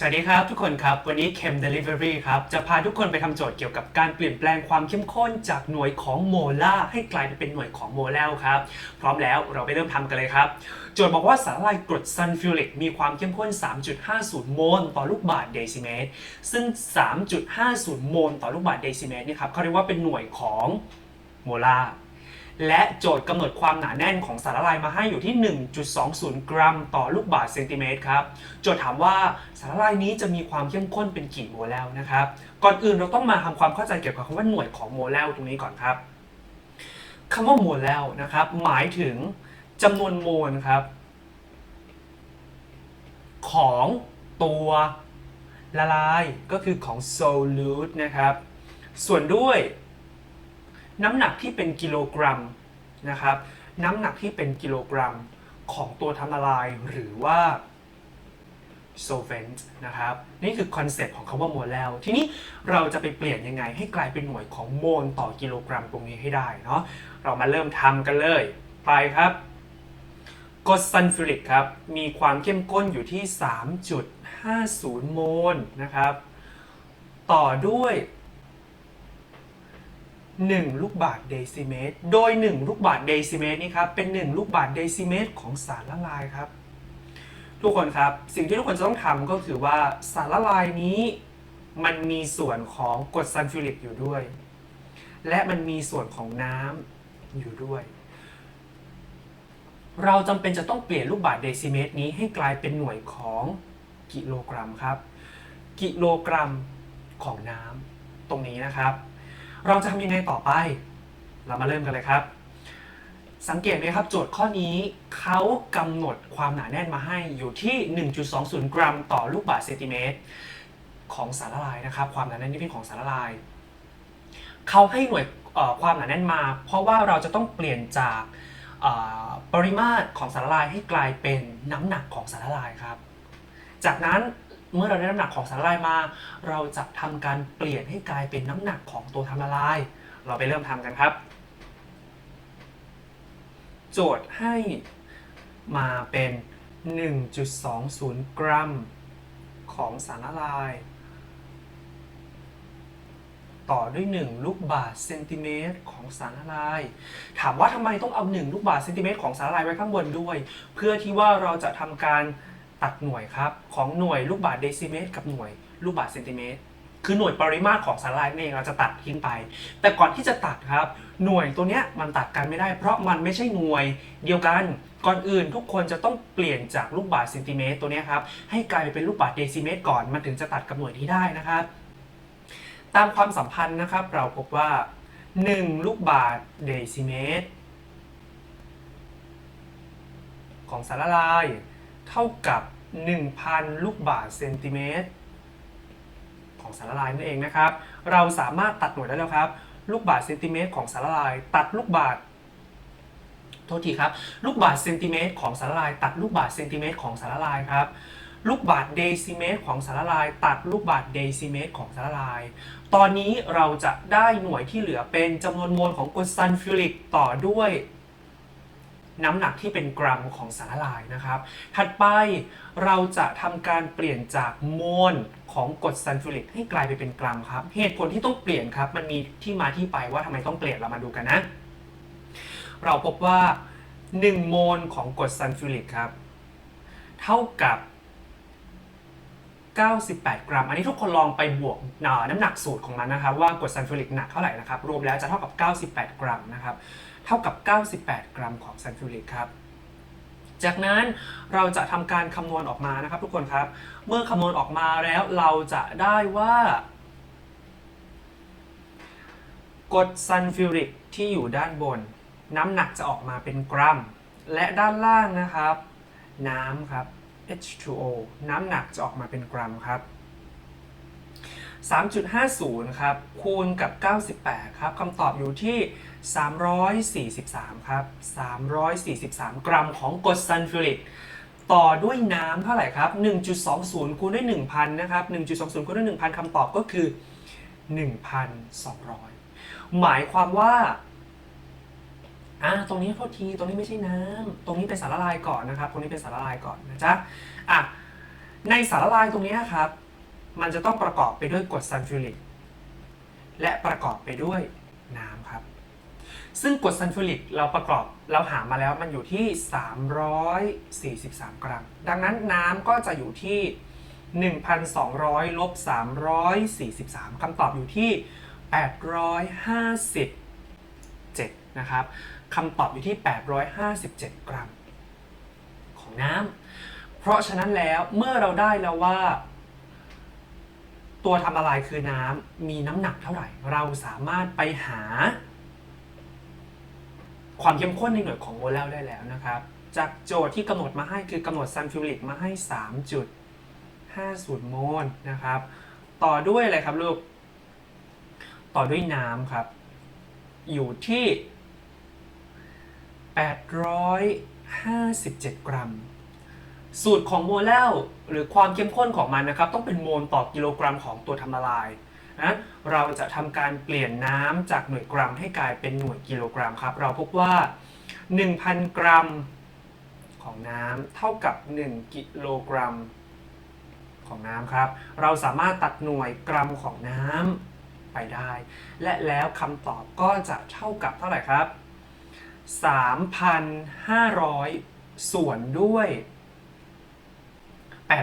สวัสดีครับทุกคนครับ วันนี้ Chem Delivery ครับ จะพาทุกคนไปทำโจทย์เกี่ยวกับการเปลี่ยนแปลงความเข้มข้นจากหน่วยของโมลาร์ให้กลายไปเป็นหน่วยของโมเลลครับ พร้อมแล้วเราไปเริ่มทำกันเลยครับ โจทย์บอกว่าสารละลายกรดซัลฟิวริกมีความเข้มข้น 3.50 โมลต่อลูกบาศก์เดซิเมตร ซึ่ง 3.50 โมลต่อลูกบาศก์เดซิเมตรนี่ครับเขาเรียกว่าเป็นหน่วยของโมลาร์ และโจทย์กำหนดความหนาแน่นของสารละลายมาให้อยู่ที่ 1.20 กรัม ต่อลูกบาศก์เซนติเมตรครับ โจทย์ถามว่าสารละลายนี้จะมีความเข้มข้นเป็นกี่โมเลลนะครับ ก่อนอื่นเราต้องมาทำความเข้าใจเกี่ยวกับคำว่าหน่วยของโมเลลตรงนี้ก่อนครับคำว่าโมเลลนะครับ หมายถึงจำนวนโมลครับ ของตัวละลายก็คือของ solute นะครับ ส่วนด้วย น้ำหนักที่เป็นกิโลกรัมนะครับ น้ำหนักที่เป็นกิโลกรัมของตัวทำละลายหรือว่า solvent นะครับ นี่คือคอนเซปต์ของคำว่าโมลแล้วทีนี้เราจะไปเปลี่ยนยังไง ให้กลายเป็นหน่วยของโมลต่อกิโลกรัมตรงนี้ให้ได้เนาะเรามาเริ่มทำกันเลย ไปครับกรดซัลฟิริกครับ มีความเข้มข้นอยู่ที่ 3.50 โมลนะครับ ต่อด้วย 1 ลูกบาศก์เดซิเมตร โดย 1 ลูกบาศก์เดซิเมตรนี่ครับเป็น 1 ลูกบาศก์เดซิเมตรของสารละลายครับ ทุกคนครับสิ่งที่ทุกคนจะต้องทำก็คือว่าสารละลายนี้มันมีส่วนของกรดซัลฟิวริกอยู่ด้วย และมันมีส่วนของน้ำอยู่ด้วย เราจำเป็นจะต้องเปลี่ยนลูกบาศก์เดซิเมตรนี้ให้กลายเป็นหน่วยของกิโลกรัมครับ กิโลกรัมของน้ำตรงนี้นะครับ เราจะทำยังไงต่อไป เรามาเริ่มกันเลยครับ สังเกตไหมครับ โจทย์ข้อนี้เขากำหนดความหนาแน่นมาให้อยู่ที่ 1.20 กรัม ต่อลูกบาศก์เซนติเมตรของสารละลายนะครับ ความหนาแน่นที่เป็นของสารละลายเขาให้หน่วยความหนาแน่นมา เพราะว่าเราจะต้องเปลี่ยนจากปริมาตรของสารละลายให้กลายเป็นน้ำหนักของสารละลายครับ จากนั้น เมื่อเราได้น้ำหนักของสารละลายมา เราจะทำการเปลี่ยนให้กลายเป็นน้ำหนักของตัวทำละลาย เราไปเริ่มทำกันครับ โจทย์ให้มาเป็น 1.20 กรัม ของสารละลาย ต่อด้วย 1 ลูกบาศก์เซนติเมตรของสารละลาย ถามว่าทำไมต้องเอา 1 ลูกบาศก์เซนติเมตรของสารละลายไว้ข้างบนด้วย เพื่อที่ว่าเราจะทำการ ตัดหน่วยครับ ของหน่วยลูกบาศก์เดซิเมตร กับหน่วยลูกบาศก์เซนติเมตรคือหน่วยปริมาตรของสารละลายนั่นเองเราจะตัดทิ้งไป แต่ก่อนที่จะตัดครับ หน่วยตัวเนี้ยมันตัดกันไม่ได้ เพราะมันไม่ใช่หน่วยเดียวกัน ก่อนอื่นทุกคนจะต้องเปลี่ยนจากลูกบาศก์เซนติเมตรตัวเนี้ยครับให้กลายไปเป็นลูกบาศก์เดซิเมตร ก่อนมันถึงจะตัดกับหน่วยนี้ได้นะครับ ตามความสัมพันธ์นะครับ เราพบว่า 1 ลูกบาศก์เดซิเมตร ของสารละลาย เท่ากับ 1,000 ลูกบาศก์เซนติเมตรของสารละลายนั่นเองนะครับ เราสามารถตัดหน่วยได้แล้วครับ ลูกบาศก์เซนติเมตรของสารละลาย ตัดลูกบาศก์โทษทีครับ ลูกบาศก์เซนติเมตรของสารละลาย ตัดลูกบาศก์เซนติเมตรของสารละลายครับลูกบาศเดซิเมตรของสารละลาย ตัดลูกบาศเดซิเมตรของสารละลาย ตอนนี้เราจะได้หน่วยที่เหลือเป็นจำนวนโมลของกรดซัลฟิวริกต่อด้วย น้ำหนักที่เป็นกรัมของสารละลายนะครับ ถัดไปเราจะทำการเปลี่ยนจากโมลของกรดซัลฟิวริกให้กลายไปเป็นกรัมครับ เหตุผลที่ต้องเปลี่ยนครับ มันมีที่มาที่ไปว่าทำไมต้องเปลี่ยนเรามาดูกันนะ เราพบว่า 1 โมลของกรดซัลฟิวริกครับ เท่ากับ 98 กรัม อันนี้ทุกคนลองไปบวกน้ำหนักสูตรของมันนะครับ ว่ากรดซัลฟิวริกหนักเท่าไหร่นะครับรวมแล้วจะเท่ากับ 98 กรัมนะครับเท่ากับ 98 กรัมของซัลฟิวริกครับจากนั้นเราจะทำการคำนวณออกมานะครับ ทุกคนครับ เมื่อคำนวณออกมาแล้วเราจะได้ว่ากรดซัลฟิวริกที่อยู่ด้านบน น้ำหนักจะออกมาเป็นกรัม และด้านล่างนะครับ น้ำครับ H2O น้ำหนักจะออกมาเป็นกรัมครับ 3.50 ครับ คูณกับ 98 ครับคำตอบอยู่ที่ 343 ครับ 343 กรัมของกรดซัลฟิวริกต่อด้วยน้ำเท่าไหร่ครับ 1.20 คูณด้วย 1,000 นะครับ 1.20 คูณด้วย 1,000คำตอบก็คือ 1,200 หมายความว่า อ่าตรงนี้โทษทีตรงนี้ไม่ใช่น้ำตรงนี้เป็นสารละลายก่อนนะครับ ตรงนี้เป็นสารละลายก่อนนะจ๊ะอะในสารละลายตรงนี้ครับ มันจะต้องประกอบไปด้วยกรดซัลฟิวริกและประกอบไปด้วยน้ำครับ ซึ่งกรดซัลฟิวริกเราประกอบเราหามาแล้วมันอยู่ที่ 343 กรัม ดังนั้นน้ำก็จะอยู่ที่ 1,200ลบ343คำตอบอยู่ที่ 857นะครับ คำตอบอยู่ที่ 857 กรัม ของน้ำ เพราะฉะนั้นแล้วเมื่อเราได้แล้วว่า ตัวทำละลายคือน้ำมีน้ำหนักเท่าไหร่ เราสามารถไปหา ความเข้มข้นในหน่วยของโมเลลได้แล้วนะครับ จากโจทย์ที่กำหนดมาให้คือกำหนดซัลฟิวริกมาให้ 3.50 โมลนะครับ ต่อด้วยอะไรครับลูก ต่อด้วยน้ำครับ อยู่ที่ 857 กรัม สูตรของโมเลลหรือความเข้มข้นของมันนะครับ ต้องเป็นโมลต่อกิโลกรัมของตัวทำละลายนะเราจะทำการเปลี่ยนน้ำจากหน่วยกรัมให้กลายเป็นหน่วยกิโลกรัมครับ เราพบว่า 1,000 กรัมของน้ำเท่ากับ 1 กิโลกรัมของน้ำครับ เราสามารถตัดหน่วยกรัมของน้ำไปได้ และแล้วคำตอบก็จะเท่ากับเท่าไหร่ครับ 3,500 ส่วนด้วย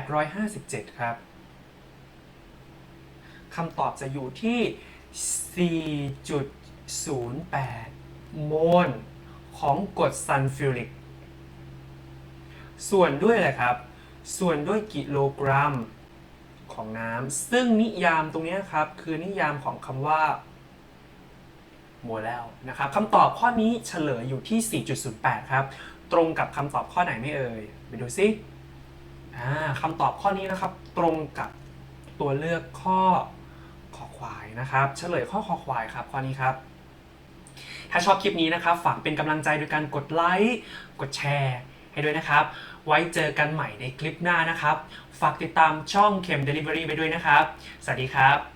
857 ครับคำตอบจะอยู่ที่ 4.08 โมลของกรดซัลฟิวริก ส่วนด้วยอะไรครับ ส่วนด้วยกิโลกรัมของน้ำ ซึ่งนิยามตรงนี้ครับ คือนิยามของคำว่า โมเลลนะครับคำตอบข้อนี้เฉลยอยู่ที่ 4.08 ครับ ตรงกับคำตอบข้อไหนไม่เอ่ย ไปดูซิคำตอบข้อนี้นะครับ ตรงกับตัวเลือกข้อคอควายนะครับ เฉลยข้อคอควายครับข้อนี้ครับ ถ้าชอบคลิปนี้นะครับ ฝากเป็นกำลังใจโดยการกดไลค์กดแชร์ให้ด้วยนะครับ ไว้เจอกันใหม่ในคลิปหน้านะครับ ฝากติดตามช่องเข็ม Delivery ไปด้วยนะครับ สวัสดีครับ